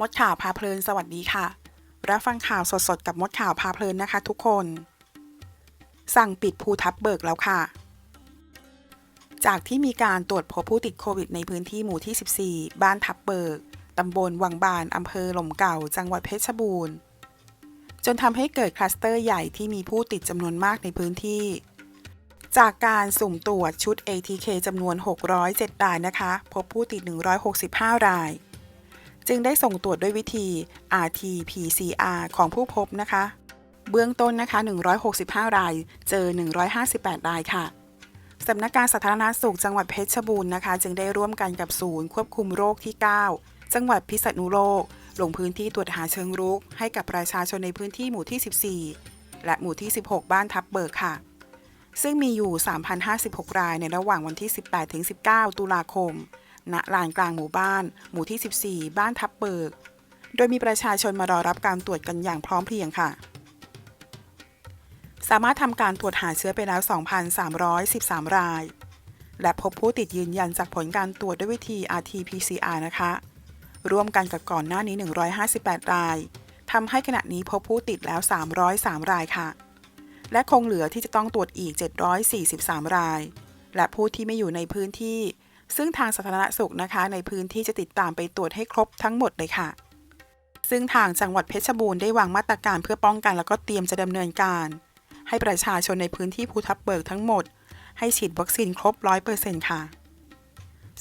มดข่าวพาเพลินสวัสดีค่ะ รับฟังข่าวสดๆ กับมดข่าวพาเพลินนะคะทุกคน สั่งปิดภูทับเบิกแล้วค่ะ จากที่มีการตรวจพบผู้ติดโควิดในพื้นที่หมู่ที่ 14 บ้านทับเบิก ตำบลวังบานอำเภอหล่มเก่า จังหวัดเพชรบูรณ์ จนทำให้เกิดคลัสเตอร์ใหญ่ที่มีผู้ติดจำนวนมากในพื้นที่ จากการสุ่มตรวจชุด ATK จำนวน 607รายนะคะ พบผู้ติด 165 ราย จึงได้ส่งตรวจด้วยวิธี RT-PCR ของผู้พบนะคะ เบื้องต้นนะคะ 165 ราย เจอ 158 รายค่ะสำนักการสาธารณสุขจังหวัดเพชรบูรณ์นะคะ จึงได้ร่วมกันกับศูนย์ควบคุมโรคที่ 9 จังหวัดพิษณุโลก ลงพื้นที่ตรวจหาเชิงรุก ให้กับประชาชนในพื้นที่หมู่ที่ 14 และหมู่ที่ 16 บ้านทับเบิกค่ะ ซึ่งมีอยู่ 3,056 รายในระหว่างวันที่ 18-19 ตุลาคม ณลานกลางหมู่บ้าน หมู่ที่ 14 บ้านทับเบิก โดยมีประชาชนมารอรับการตรวจกันอย่างพร้อมเพรียงค่ะ สามารถทำการตรวจหาเชื้อไปแล้ว 2,313 ราย และพบผู้ติดยืนยันจากผลการตรวจด้วยวิธี RT-PCR นะคะ ร่วมกันกับก่อนหน้านี้ 158 รายทำให้ขณะนี้พบผู้ติดแล้ว 303 รายค่ะ และคงเหลือที่จะต้องตรวจอีก 743 ราย และผู้ที่ไม่อยู่ในพื้นที่ ซึ่งทางสาธารณสุขนะคะ ในพื้นที่จะติดตามไปตรวจให้ครบทั้งหมดเลยค่ะ ซึ่งทางจังหวัดเพชรบูรณ์ได้วางมาตรการเพื่อป้องกัน แล้วก็เตรียมจะดำเนินการ ให้ประชาชนในพื้นที่ภูทับเบิกทั้งหมด ให้ฉีดวัคซีนครบ 100%ค่ะ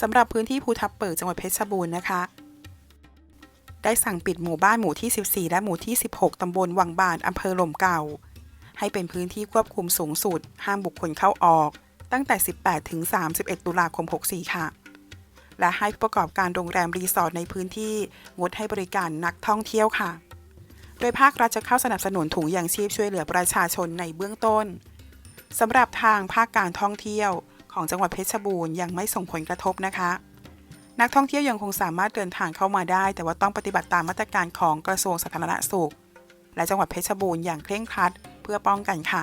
สำหรับพื้นที่ภูทับเบิกจังหวัดเพชรบูรณ์นะคะ ได้สั่งปิดหมู่บ้านหมู่ที่ 14 และหมู่ที่ 16 ตำบลวังบานอำเภอหล่มเก่า ให้เป็นพื้นที่ควบคุมสูงสุด ห้ามบุคคลเข้าออก ตั้งแต่ 18 ถึง 31 ตุลาคม 64 ค่ะ และให้ผู้ประกอบการโรงแรมรีสอร์ทในพื้นที่งดให้บริการนักท่องเที่ยวค่ะ โดยภาครัฐจะเข้าสนับสนุนถุงยางชีพช่วยเหลือประชาชนในเบื้องต้นสำหรับทางภาคการท่องเที่ยวของจังหวัดเพชรบูรณ์ยังไม่ส่งผลกระทบนะคะ นักท่องเที่ยวยังคงสามารถเดินทางเข้ามาได้ แต่ว่าต้องปฏิบัติตามมาตรการของกระทรวงสาธารณสุข และจังหวัดเพชรบูรณ์อย่างเคร่งครัดเพื่อป้องกันค่ะ